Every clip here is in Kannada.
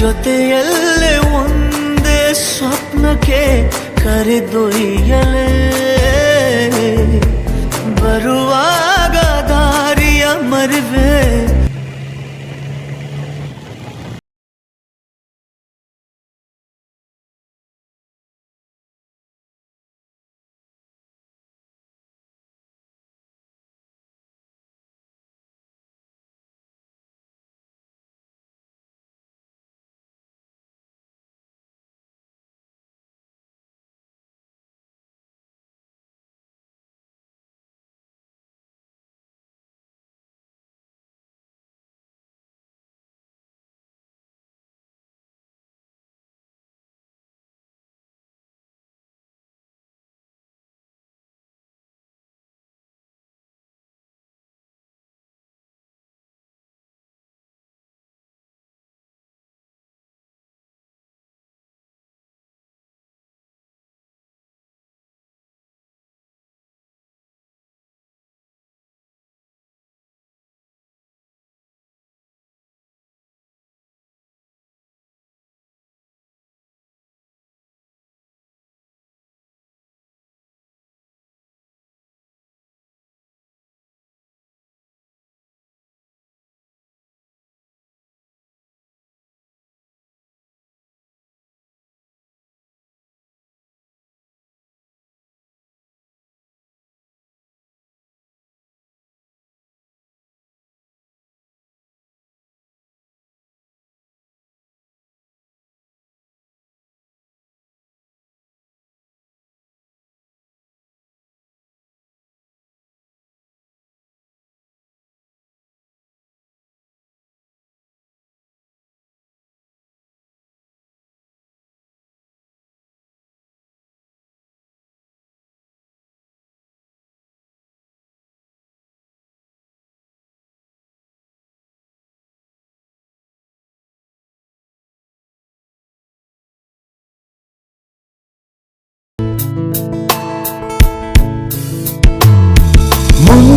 ಜೊತೆಯಲ್ಲೇ ಒಂದೇ ಸ್ವಪ್ನಕ್ಕೆ ಕರೆದೊಯ್ಯಲೇ ಬರುವಾಗ ದಾರಿಯ ಮರಿವೆ.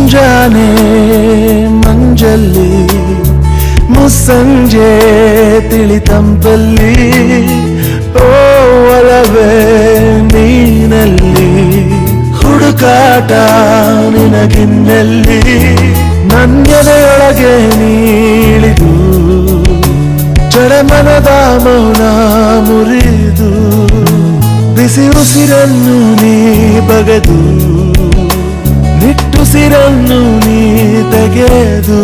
ಮುಂಜಾನೆ ಮಂಜಲ್ಲಿ ಮುಸ್ಸಂಜೆ ತಿಳಿತಂಪಲ್ಲಿ, ಓ ಒಲವೇ ನೀನಲ್ಲಿ, ಹುಡುಕಾಟ ನಿನಗಿನ್ನಲ್ಲಿ ನನ್ನೆದೆಯೊಳಗೆ ನೀಳಿದು, ಚಡಮನದ ಮೌನ ಮುರಿದು, ಬಿಸಿ ಉಸಿರನ್ನು ನೀ ಬಗೆದು ನಿಟ್ಟುಸಿರನ್ನು ನೀ ತೆಗೆದು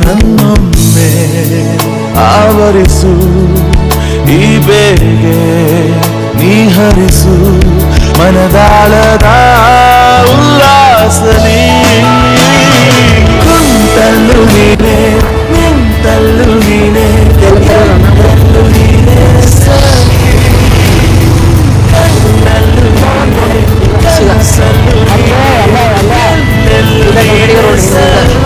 ನನ್ನೊಮ್ಮೆ ಆವರಿಸು. ಈ ಬೇಗೆ ನೀ ಹರಿಸು. ಮನದಾಳದ ಉಲ್ಲಾಸಲಿ ಕುಂತಲ್ಲು ನೀನೆ, ನಿಂತಲ್ಲು ನೀನೆ ಎಲ್ಲೆಲ್ಲೂ ನೀನೆ ಕಣ್ಣಲ್ಲೂ ನೀನೆ. മുതൽ ഈടി റോഡിൽ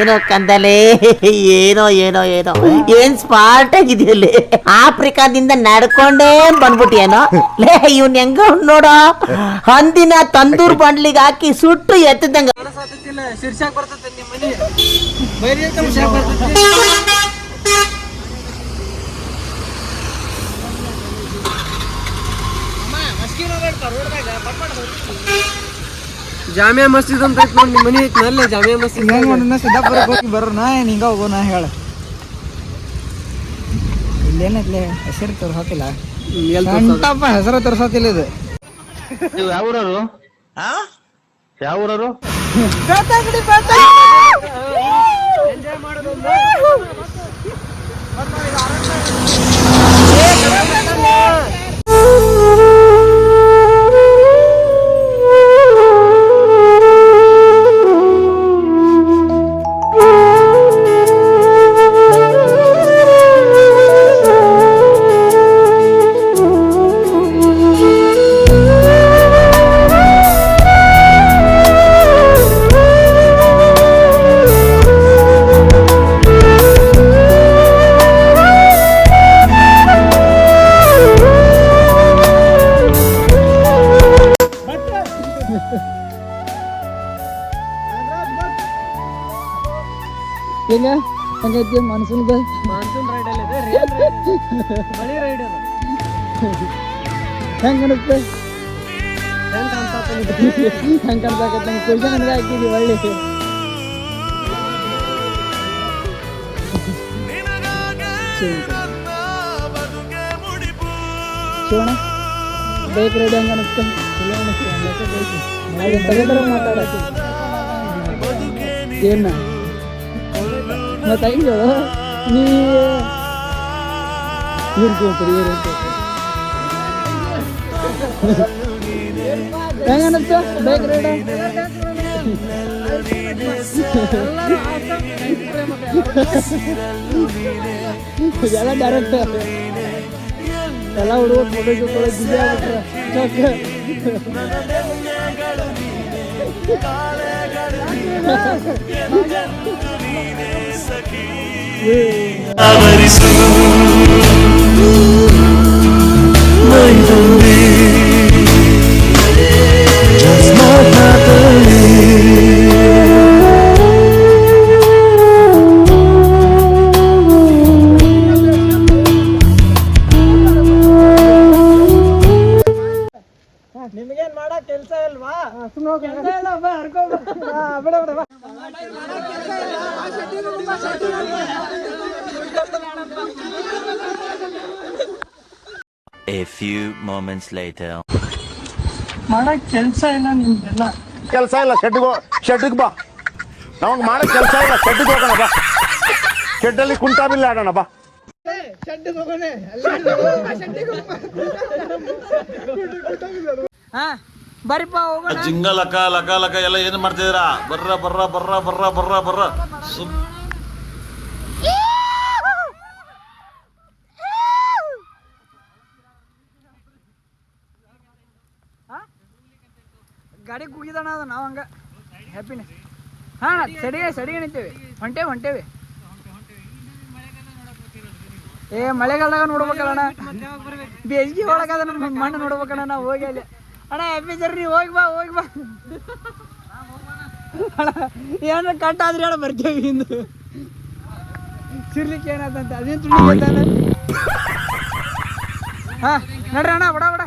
ಏನೋ ಕಂದಲೆ, ಏನೋ ಏನೋ ಏನೋ. ಏನ್ ಸ್ಮಾರ್ಟ್ ಆಗಿದೆಯಲ್ಲಿ ಆಫ್ರಿಕಾದಿಂದ ನಡ್ಕೊಂಡೇ ಬಂದ್ಬಿಟ್ಟಿಯೇನೋ? ಲೇ, ಇವನ್ ಹೆಂಗ ನೋಡೋ. ಹಂದಿನ ತಂದೂರ್ ಬಂಡ್ಲಿಗ್ ಹಾಕಿ ಸುಟ್ಟು ಎತ್ತಿದಂಗ ರೋಡ್ದಾಗ ಜಾಮಿಯಾ ಮಸ್ಜಿದ್ ಅಂತ ಐತ್ ನೋಡಿ ನಿಮ್ಮ ಮನೆ ಐತಿ ಅಲ್ಲೇ ಜಾಮಿಯಾ ಮಸ್ಜಿದ್ ಹೆಂಗ್ ಮಾಡೋಣ ಸಿದ್ದಾಪುರಕ್ಕೆ ಹೋಗಿ ಬರೋಣ ನಾ ಹಿಂಗ ಹೋಗೋಣ ಹೇಳ. ಇಲ್ಲೇನೈತ್ಲೆ ಹೆಸರು ತೋರ್ಸತ್ತಿಲ್ಲ ಗಂಟಪ್ಪ ಹೆಸರು ತೋರ್ಸತ್ತಿಲ್ಲ ಇದು. ಹೆಂಗ ಹಂಗೈತಿ ಮನ್ಸೂನ್ದ ಮಾನ್ಸೂನ್ ರೈಡ್ ಅಲ್ಲಿ ಇದೆ ರಿಯಲ್ ರೈಡ್ ಮಳಿ ರೈಡ್ ಅದು ಹೆಂಗ ಅನಿಸ್ತೆ ಹೆಂಗ್ ಕಾಣ್ತಾತ ನಿಮ್ಗೆ? ಹೆಂಗ್ ಕಾಣ್ಸಾಕತ್ತ ನಂಗೆ ಕುಲ್ಸ ನನಗೆ ಹಾಕಿದಿ ಒಳ್ಳೆ ಶಿವಣ ಬೈಕ್ ರೆಡಿ ಹಂಗ ಅನಿಸ್ತೆ ಚಲೋ ಅನಿಸ್ತೆ ಲೆಕ್ಕ ಬೈಕ್ ನಾಳೆ ತಗದ್ರ ಮಾತಾಡಕ್ಕೆ ಏನ ಮತ್ತೆ ಹೆಂಗ ನೀ ಇವ್ರು ಕೇಳ್ತಾರೆ ಇವ್ರು ಹೆಂಗ ಅನಿಸ್ತು ಬೈಕ್ ರೈಡ್ ಎಲ್ಲ ಡೈರೆಕ್ಟ್ ಎಲ್ಲ ಹುಡುಗರು ಫೋಟೋ ಶೂಟ್ ಬಿಸಿ ಆಗ್ಬಿಟ್ರೆ ಆವರಿಸು ಮೈದುಂಬಿ ನಿಮ್ಗೇನ್ ಮಾಡಕ್ ಕೆಲ್ಸ ಇಲ್ವಾ. ಹಾ, ಬಿಡ ಬಿಡ A few moments later. ಮಾಡಕ್ ಕೆಲ್ಸ ಇಲ್ಲ ನಿಮ್ದೆಲ್ಲ. ಕೆಲಸ ಇಲ್ಲ ಶೆಡ್ಗೆ ಶೆಡ್ಗೆ ಬಾ. ನಮಗೆ ಮಾಡೋ ಕೆಲಸ ಇಲ್ಲ ಶೆಡ್ಗೆ ಹೋಗೋಣ ಬಾ. ಶೆಡ್ಡಲ್ಲಿ ಕುಂಟಾಬಿಲ್ಲ ಆಡೋಣ ಬಾ. ಹಾ ಬರಿಪ್ಪ ಹೋಗೋಣ. ಜಿಂಗ ಲಕ ಲಕ ಲಕ ಎಲ್ಲ ಏನ್ ಮಾಡ್ತಿದ್ದೀರಾ? ಬರ್ರ ಬರ್ರ ಬರ್ರ ಬರ್ರ ಬರ್ರ ಬರ್ರ. ಸುಮ್ ಗಾಡಿ ಅದ, ನಾವು ಹಂಗ. ಹ್ಯಾಪಿನೆಸ್ ಹಾ ಸಡಿಗೆ ಸಡಿಗೆ ನಿಂತೇವೆ ಹೊಂಟೇವಿ ಹೊಂಟೇವಿ. ಏ, ಮಳೆಗಾಲದಾಗ ನೋಡ್ಬೇಕಲ್ಲ ಬೇಸಿಗೆ ಒಳಗಾದ ನಮ್ಮ ಮಣ್ಣು ನೋಡ್ಬೇಕಣ್ಣ, ನಾವು ಹೋಗಿ ಅಲ್ಲಿ. ಅಣ್ಣ ಹ್ಯಾಪಿ ಜರ್ನಿ ಹೋಗಿ ಬಾ ಹೋಗಿ ಬಾ. ಏನಾರ ಕಟ್ ಆದ್ರೆ ಅಣ್ಣ ಬರ್ತೇವೆ ಇಂದು ಸಿರ್ಲಿಕ್ಕೆ ಏನಾದಂತ ಅದೇನು ತುಳಿ ಹಾ, ನಡ್ರಿ ಅಣ್ಣ, ಬಡ ಬಡ.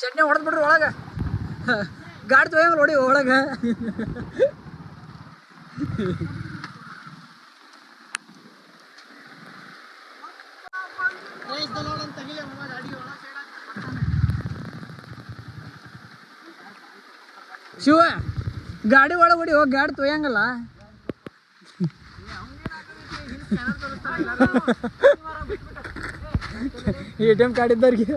ಚಟ್ನಿ ಹೊಡೆದ್ ಬಿಡ್ರಿ ಒಳಗ. ಗಾಡಿ ತೊಗೊಂಡ್ ನೋಡಿ ಒಳಗೆ. ಶಿವ, ಗಾಡಿ ಒಳಗೆ ಹೊಡಿ, ಹೋಗಿ ಗಾಡಿ ತೊಯ್ಯಂಗಲ್ಲ. ಎ ಟಿ ಎಂ ಕಾರ್ಡ್ ಇದ್ದವ್ರಿಗೆ.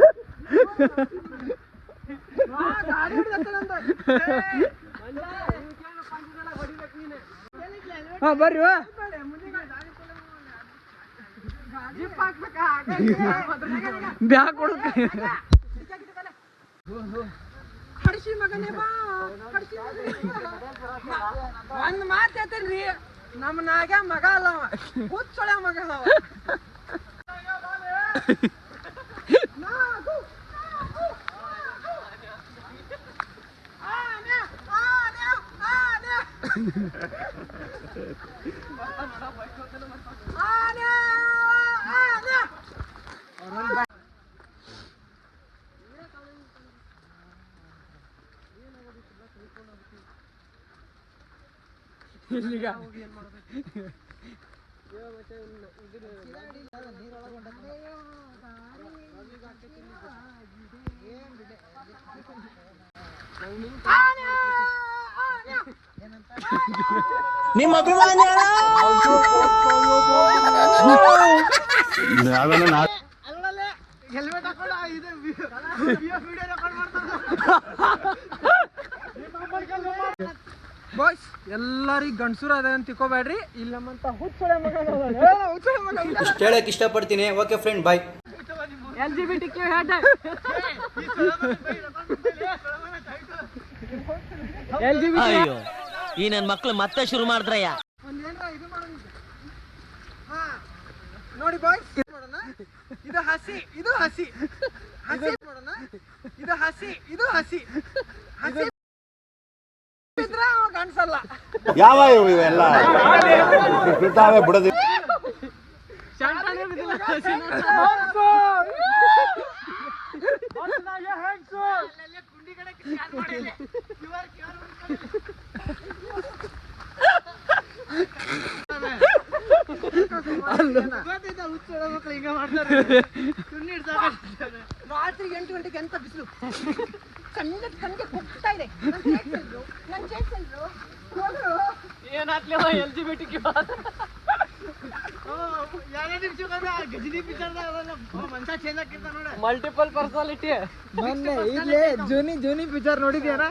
ಹಾಂ, ಬರ್ರಿ, ವಾ. ಬಾ ಕಡ್ಸಿ ಒಂದ್ ಮಾತು ಹೇಳ್ತೇನ್ರಿ ನಮ್ಮ ನಾಗ ಮಗ ಅಲ್ಲ ಕೂತ್ಸೊಳ ಮಗ ಅವ ಆನ ನಿಮ್ಮ ಅಭಿಮಾನಿ ಹೆಲ್ಮೆಟ್ ಹಾಕೊಂಡು ಇದು ವಿಡಿಯೋ ರೆಕಾರ್ಡ್ ಬಾಯ್ಸ್ ಎಲ್ಲರಿಗೂ ಗಂಡಸೂರ ಅದ ಅಂತ ತಿಳ್ಕೊಬೇಡ್ರಿ. ಇಲ್ಲ ನಮ್ಮಂತ ಹುಚ್ಚಳೆ ಮಗ ಹುಚ್ಚೊಳೆ ಮಗ ಇಷ್ಟು ಹೇಳಕ್ ಇಷ್ಟಪಡ್ತೀನಿ. Okay friend bye L G B T Q head L G B ಅಯ್ಯೋ. ಈ ನನ್ ಮಕ್ಳು ಮತ್ತೆ ಶುರು ಮಾಡಿದ್ರಯ್ಯ. ನೋಡಿ ಬಾಯ್ಸ್ ಇದು ಹಸಿ ಇದು ಹಸಿ. ಹಸಿ ನೋಡೋಣ ಇದು ಹಸಿ ಇದು ಹಸಿ. ಹಸಿ ಕಾಣಿಸಲ್ಲ. ಯಾವ ಇವು ಇವೆಲ್ಲ? ಬಿಡ್ತಾವೆ ಬಿಡದಿ ರಾತ್ರಿ ಎಂಟು ಗಂಟೆಗೆ ಎಂತ ಬಿಸಿಲು ಕಣ್ಣ ಕಣ್ಣಿಗೆ ಕುಗ್ತಾ ಇದೆ ನನ್ನ ಚೇಸಲ್ರು ಏನಾಗ್ಲಿಲ್ಲ L G B T multiple personality ಮೊನ್ನೆ ಇಲ್ಲೇ ಜೂನಿ ಜೂನಿ ಪಿಕ್ಚರ್ ನೋಡಿದ್ಯಾರ?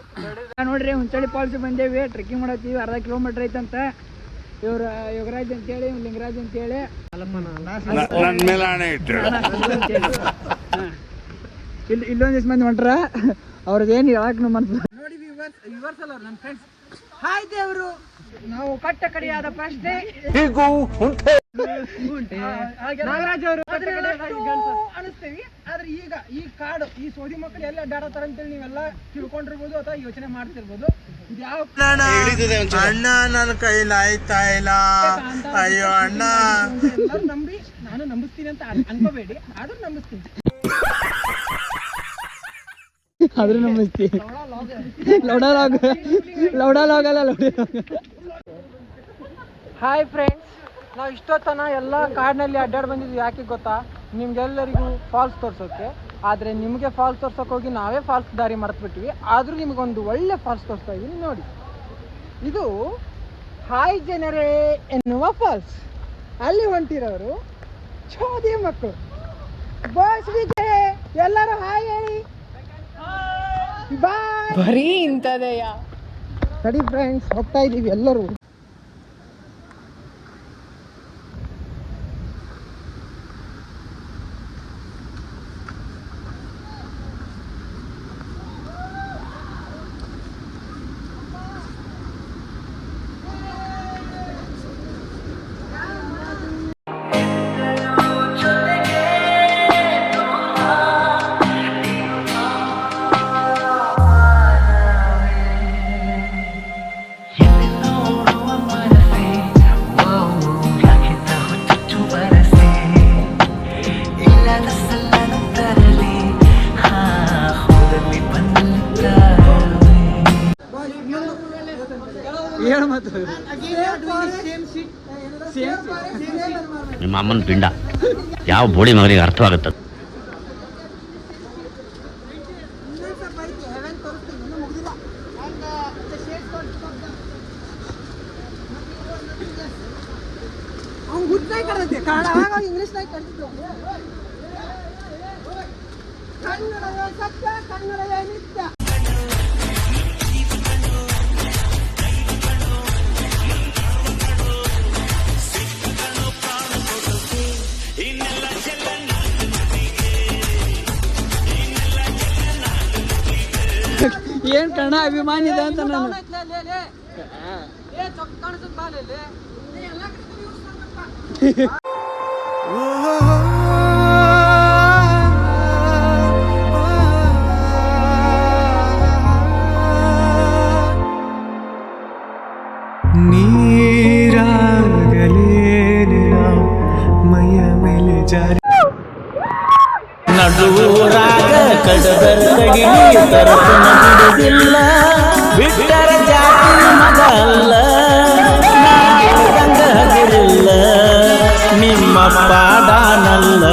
ನೋಡ್ರಿ ಹುಂಚಳಿ ಫಾಲ್ಸ್ ಬಂದೇವಿ ಟ್ರೆಕಿಂಗ್ ಮಾಡತ್ತೀವಿ ಅರ್ಧ ಕಿಲೋಮೀಟರ್ ಐತಂತ. ಇವ್ರ ಯೋಗರಾಜ್ ಅಂತ ಹೇಳಿ ಲಿಂಗರಾಜ್ ಅಂತ ಹೇಳಿ ಮೇಲೆ ಹಣೆ ಇಟ್ಟು ಇಲ್ಲಿ ಇಲ್ಲೊಂದಿಷ್ಟು ಮಂದಿ ಹೊಂಟ್ರ? ಅವ್ರದ್ದೇನು ಹೇಳಕ್ ಮನ್ಸು ನೋಡಿ ವಿವರ್ಸ್ ವಿವರ್ಸ್ ಅಲ್ಲ ನನ್ನ ಫ್ರೆಂಡ್ಸ್ ಹಾಯ್ ದೇವರು. ನಾವು ಕಟ್ಟ ಕಡೆಯಾದ ಪ್ರಶ್ನೆ ನಾಗರಾಜ್ ಅವರು ಅನಿಸ್ತೀವಿ. ಆದ್ರೆ ಈಗ ಈ ಕಾಡು ಈ ಸೋದಿ ಮಕ್ಕಳು ಎಲ್ಲ ಅಡ್ಡಾಡತಾರ ಅಂತೇಳಿ ನೀವೆಲ್ಲ ತಿಳ್ಕೊಂಡಿರ್ಬೋದು ಅಥವಾ ಯೋಚನೆ ಮಾಡ್ತಿರ್ಬೋದು. ಅಣ್ಣ ನನ್ನ ಕೈಲಿ ಆಯ್ತಾ ಇಲ್ಲ? ಅಯ್ಯೋ ಅಣ್ಣ. ಎಲ್ಲರೂ ನಂಬಿ ನಾನು ನಂಬಿಸ್ತೀನಿ ಅಂತ ಅನ್ಕೋಬೇಡಿ. ಆದ್ರೂ ನಂಬಿಸ್ತೀನಿ. ಆದ್ರೂ ನಂಬಿಸ್ತೀನಿ. ಲೌಡ ಲಾಗ್ ಲೌಡ ಆಗಲ್ಲ ಲೌಡಾಲ್ ಲೌಡ ಹಾಯ್ ಫ್ರೆಂಡ್ಸ್ ನಾವು ಇಷ್ಟೊತ್ತನ ಎಲ್ಲ ಕಾಡಿನಲ್ಲಿ ಅಡ್ಡಾಡಿ ಬಂದಿದ್ವಿ. ಯಾಕೆ ಗೊತ್ತಾ? ನಿಮ್ಗೆಲ್ಲರಿಗೂ ಫಾಲ್ಸ್ ತೋರ್ಸೋಕೆ. ಆದರೆ ನಿಮಗೆ ಫಾಲ್ಸ್ ತೋರ್ಸೋಕೆ ಹೋಗಿ ನಾವೇ ಫಾಲ್ಸ್ ದಾರಿ ಮರೆತುಬಿಟ್ವಿ. ಆದರೂ ನಿಮಗೊಂದು ಒಳ್ಳೆ ಫಾಲ್ಸ್ ತೋರಿಸ್ತಾ ಇದ್ದೀನಿ ನೋಡಿ. ಇದು ಹಾಯ್ ಜನರೇ ಎನ್ನುವ ಫಾಲ್ಸ್ ಅಲ್ಲಿ ಹೊಂಟಿರೋರು ಚೋದಿ ಮಕ್ಕಳು. ಬಾಯ್ಸ್ ವಿಜಯ್ ಎಲ್ಲರೂ ಹಾಯ್ ಹೇಳಿ. ಬಾಯ್ ಬರೀ ಇಂಥದೆಯ? ಸರಿ ಫ್ರೆಂಡ್ಸ್ ಹೋಗ್ತಾ ಇದ್ದೀವಿ ಎಲ್ಲರೂ. ಅಮ್ಮನ ಪಿಂಡ. ಯಾವ ಬೋಳಿ ಮಗನಿಗೆ ಅರ್ಥವಾಗುತ್ತದೆ? ಕನ್ನಡ ಸತ್ಯ ಕನ್ನಡವೇ ನಿತ್ಯ. ಏನ್ ಕಣ ಅಭಿಮಾನಿ ಇದೆ ಅಂತ ನಾನು ಏ ಚೊಕ್ಕ ಕಾಣಿಸುತ್ತೆ ಬಿಡುದಿಲ್ಲ ಬಿಟ್ಟರ ಜಾತಿ ಮಗಲ್ಲ. ಹಗುರಿಲ್ಲ ನಿಮ್ಮ ಪಾಡಾನಲ್ಲ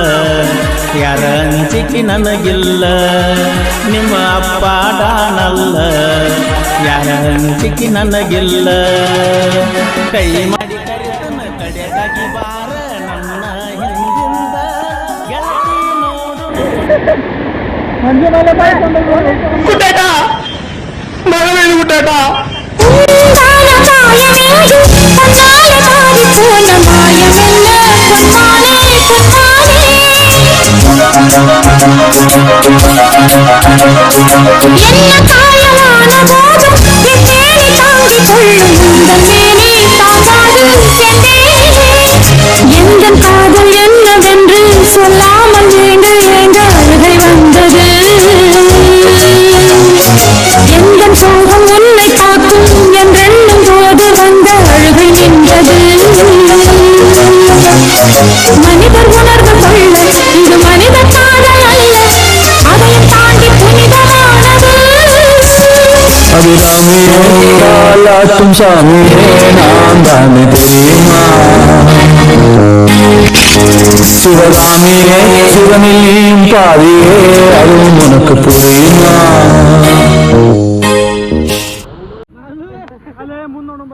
ಯಾರ ಅಂಜಿಕೆ ನನಗಿಲ್ಲ. ನಿಮ್ಮ ಪಾಡಾನಲ್ಲ ಯಾರ ಅಂಜಿಕೆ ನನಗಿಲ್ಲ. ಕೈ ಮಾಡಿ ಕರೆತನ ಕಡೆದಾಗಿ ಬಾರ ನನ್ನ ಹಿಂದಿಂದ. ಗೆಳತಿ ನೋಡು. எழுதி விட்டேட்டா? எங்கள் காதல் என்னவென்று சொல்லாமல் நீங்கள் எல்லாத்தும் சாமியே நாம் தானே தெரியுமா சிவகாமியே சிவனில் பாதியே அதுவும் உனக்கு புரியுமா முன்னோடும்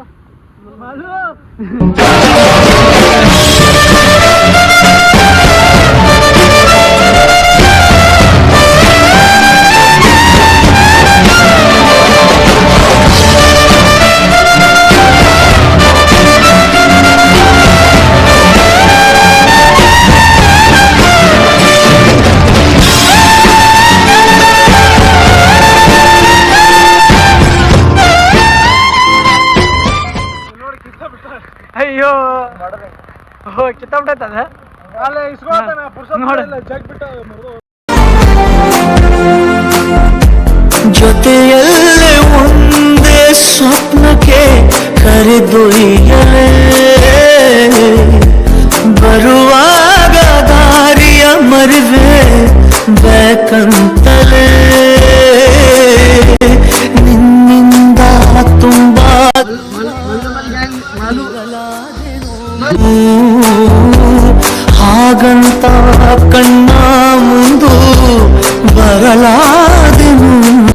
ಓ ಕಿತ್ತಾಬಿಟ್ಟದ ಅಲ್ಲ ಇಸ್ಕೊಳ್ತಾನ ನೋಡ. ಜಗ್ ಬಿಟ್ಟ ಜೊತೆಯಲ್ಲೇ ಒಂದೇ ಸ್ವಪ್ನಕ್ಕೆ ಕರೆದೊಯ್ಯಲೇ ಬರುವಾಗ ದಾರಿಯ ಮರಿವೆ ಬೇಕಂತಲೇ. ನಿನ್ನಿಂದ ತುಂಬಾ ಹಾಗಂತ ಕಣ್ಣ ಮುಂದು ಬರಲಾದೆನು